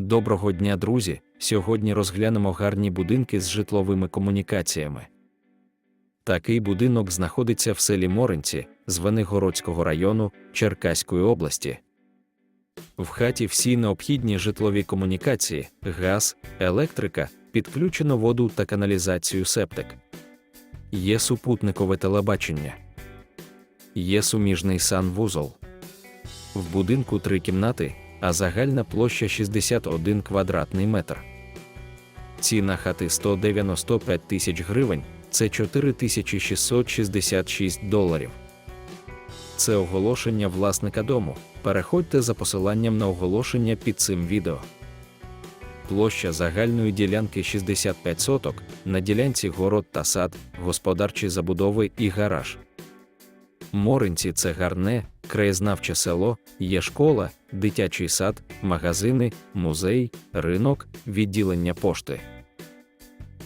Доброго дня, друзі! Сьогодні розглянемо гарні будинки з житловими комунікаціями. Такий будинок знаходиться в селі Моринці, Звенигородського району Черкаської області. В хаті всі необхідні житлові комунікації, газ, електрика, підключено воду та каналізацію септик. Є супутникове телебачення. Є суміжний санвузол. В будинку три кімнати, а загальна площа 61 квадратний метр. Ціна хати 195 тисяч гривень це 4666 доларів. Це оголошення власника дому. Переходьте за посиланням на оголошення під цим відео. Площа загальної ділянки 65 соток, на ділянці город та сад, господарчі забудови і гараж. Моринці це гарне, краєзнавче село, є школа, дитячий сад, магазини, музей, ринок, відділення пошти.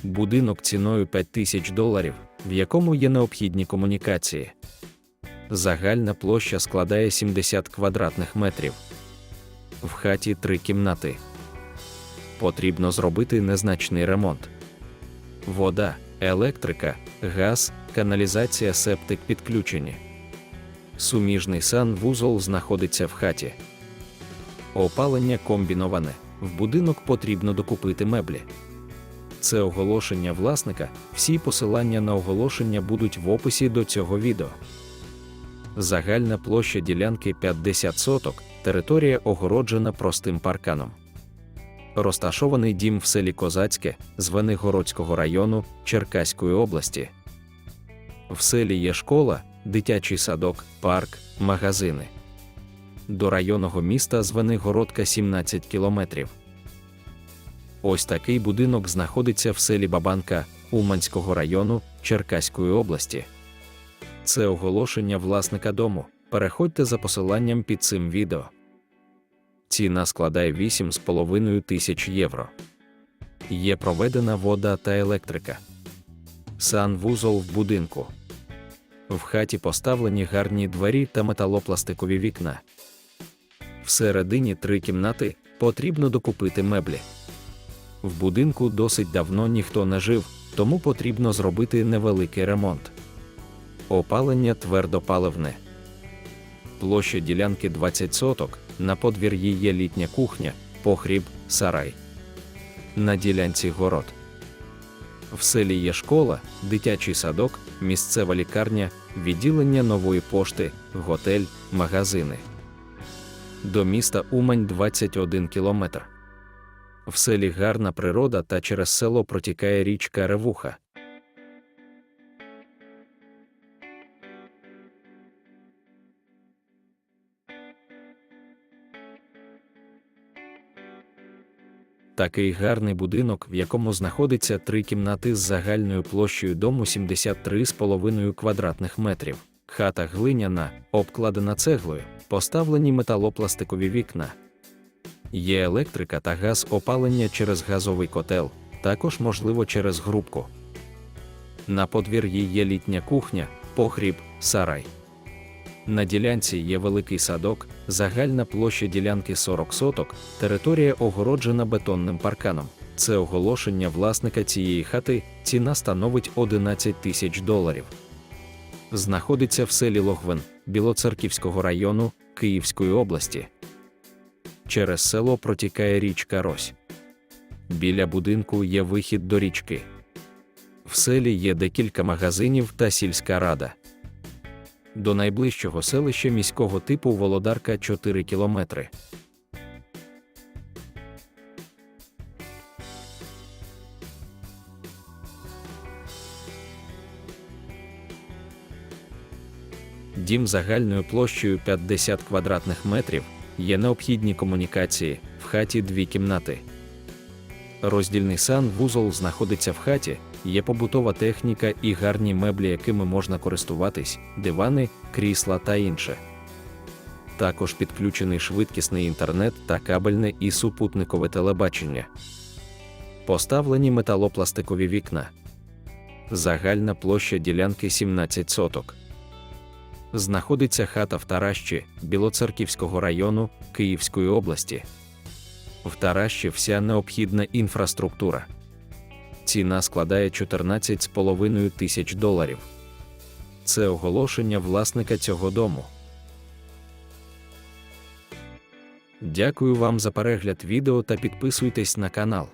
Будинок ціною 5 тисяч доларів, в якому є необхідні комунікації. Загальна площа складає 70 квадратних метрів. В хаті три кімнати. Потрібно зробити незначний ремонт. Вода, електрика, газ, каналізація септик підключені. Суміжний санвузол знаходиться в хаті. Опалення комбіноване. В будинок потрібно докупити меблі. Це оголошення власника. Всі посилання на оголошення будуть в описі до цього відео. Загальна площа ділянки 50 соток, територія огороджена простим парканом. Розташований дім в селі Козацьке, Звенигородського району Черкаської області. В селі є школа, дитячий садок, парк, магазини. До районного міста Звенигородка 17 кілометрів. Ось такий будинок знаходиться в селі Бабанка Уманського району Черкаської області. Це оголошення власника дому. Переходьте за посиланням під цим відео. Ціна складає 8,5 тисяч євро. Є проведена вода та електрика. Санвузол в будинку. В хаті поставлені гарні двері та металопластикові вікна. Всередині три кімнати потрібно докупити меблі. В будинку досить давно ніхто не жив, тому потрібно зробити невеликий ремонт. Опалення твердопаливне. Площа ділянки 20 соток, на подвір'ї є літня кухня, погріб, сарай. На ділянці город. В селі є школа, дитячий садок, місцева лікарня, відділення нової пошти, готель, магазини. До міста Умань 21 кілометр. В селі гарна природа та через село протікає річка Ревуха. Такий гарний будинок, в якому знаходиться три кімнати з загальною площею дому 73,5 квадратних метрів. Хата глиняна, обкладена цеглою, поставлені металопластикові вікна. Є електрика та газ опалення через газовий котел, також можливо через грубку. На подвір'ї є літня кухня, погріб, сарай. На ділянці є великий садок, загальна площа ділянки 40 соток, територія огороджена бетонним парканом. Це оголошення власника цієї хати, ціна становить 11 тисяч доларів. Знаходиться в селі Логвин Білоцерківського району Київської області. Через село протікає річка Рось. Біля будинку є вихід до річки. В селі є декілька магазинів та сільська рада. До найближчого селища міського типу Володарка 4 кілометри. Дім загальною площею 50 квадратних метрів, є необхідні комунікації, в хаті дві кімнати. Роздільний сан вузол знаходиться в хаті, є побутова техніка і гарні меблі, якими можна користуватись, дивани, крісла та інше. Також підключений швидкісний інтернет та кабельне і супутникове телебачення. Поставлені металопластикові вікна. Загальна площа ділянки 17 соток. Знаходиться хата в Таращі Білоцерківського району Київської області. В Таращі вся необхідна інфраструктура. Ціна складає 14,5 тисяч доларів. Це оголошення власника цього дому. Дякую вам за перегляд відео та підписуйтесь на канал.